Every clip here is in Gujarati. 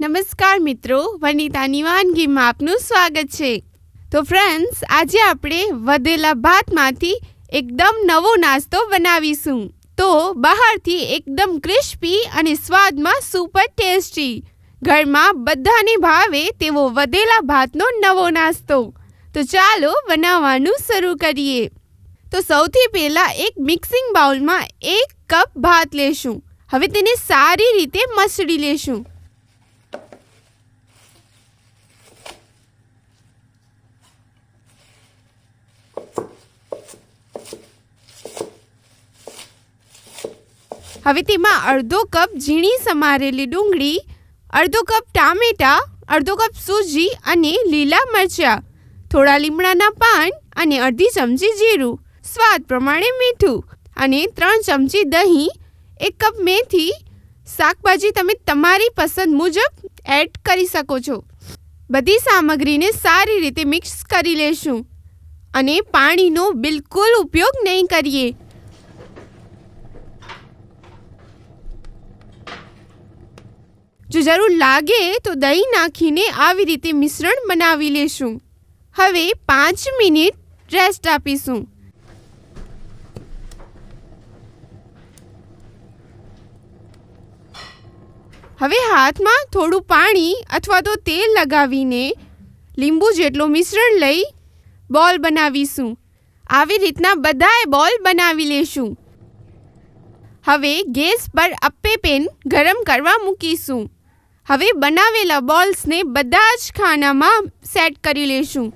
નમસ્કાર મિત્રો વનિતાની વાનગીમાં આપનું સ્વાગત છે. તો ફ્રેન્ડ્સ આજે આપણે વધેલા ભાતમાંથી એકદમ નવો નાસ્તો બનાવીશું. તો બહારથી એકદમ ક્રિસ્પી અને સ્વાદમાં સુપર ટેસ્ટી ઘરમાં બધાને ભાવે તેવો વધેલા ભાતનો નવો નાસ્તો. તો ચાલો બનાવવાનું શરૂ કરીએ. તો સૌથી પહેલાં એક મિક્સિંગ બાઉલમાં એક કપ ભાત લેશું. હવે તેને સારી રીતે મસળી લેશું. હવે તેમાં અડધો કપ ઝીણી સમારેલી ડુંગળી, અડધો કપ ટામેટા, અડધો કપ સૂજી અને લીલા મરચાં, થોડા લીમડાના પાન અને અડધી ચમચી જીરું, સ્વાદ પ્રમાણે મીઠું અને ત્રણ ચમચી દહીં, એક કપ મેથી. શાકભાજી તમે તમારી પસંદ મુજબ એડ કરી શકો છો. બધી સામગ્રીને સારી રીતે મિક્સ કરી લેશું અને પાણીનો બિલકુલ ઉપયોગ નહીં કરીએ. જો જરૂર લાગે તો દહીં નાખીને આવી રીતે મિશ્રણ બનાવી લેશું. હવે પાંચ મિનિટ રેસ્ટ આપીશું. હવે હાથમાં થોડું પાણી અથવા તો તેલ લગાવીને લીંબુ જેટલો મિશ્રણ લઈ બોલ બનાવીશું. આવી રીતના બધાએ બોલ બનાવી લેશું. હવે ગેસ પર અપ્પે પેન ગરમ કરવા મૂકીશું. હવે બનાવેલા બોલ્સને બધા જ ખાનામાં સેટ કરી લેશું.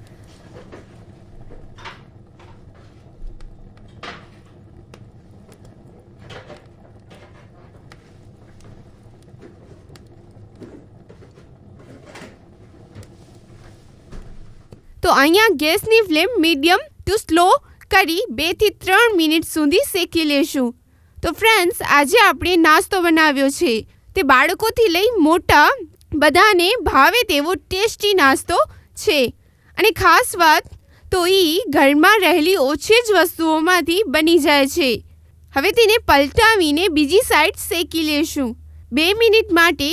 તો અહીંયા ગેસની ફ્લેમ મીડિયમ ટુ સ્લો કરી બેથી ત્રણ મિનિટ સુધી શેકી લેશું. તો ફ્રેન્ડ્સ, આજે આપણે નાસ્તો બનાવ્યો છે. તે બાળકોથી લઈ મોટા બધાને ભાવે તેવો ટેસ્ટી નાસ્તો છે. અને ખાસ વાત તો એ ઘરમાં રહેલી ઓછી જ વસ્તુઓમાંથી બની જાય છે. હવે તેને પલટાવીને બીજી સાઈડ શેકી લેશું. બે મિનિટ માટે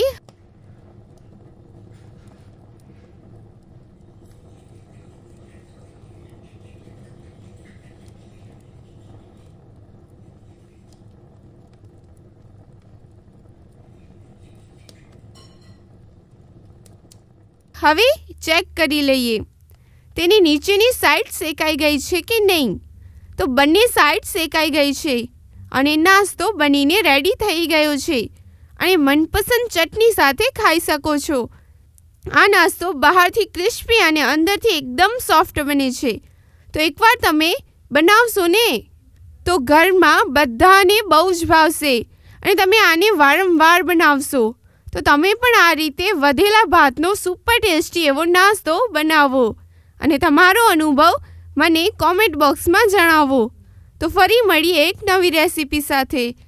હવે ચેક કરી લઈએ. તેની નીચેની સાઈડ શેકાઈ ગઈ છે કે નહીં? તો બંને સાઈડ શેકાઈ ગઈ છે અને નાસ્તો બનીને રેડી થઈ ગયો છે. અને મનપસંદ ચટણી સાથે ખાઈ શકો છો. આ નાસ્તો બહારથી ક્રિસ્પી અને અંદરથી એકદમ સોફ્ટ બને છે. તો એકવાર તમે બનાવશો ને? તો ઘરમાં બધાને બહુ જ ભાવશે અને તમે આને વારંવાર બનાવશો. તો તમે પણ આ રીતે વધેલા ભાતનો સુપર ટેસ્ટી એવો નાસ્તો બનાવો. અને તમારો અનુભવ મને કોમેન્ટ બોક્સમાં જણાવો. તો ફરી મળીએ એક નવી રેસીપી સાથે.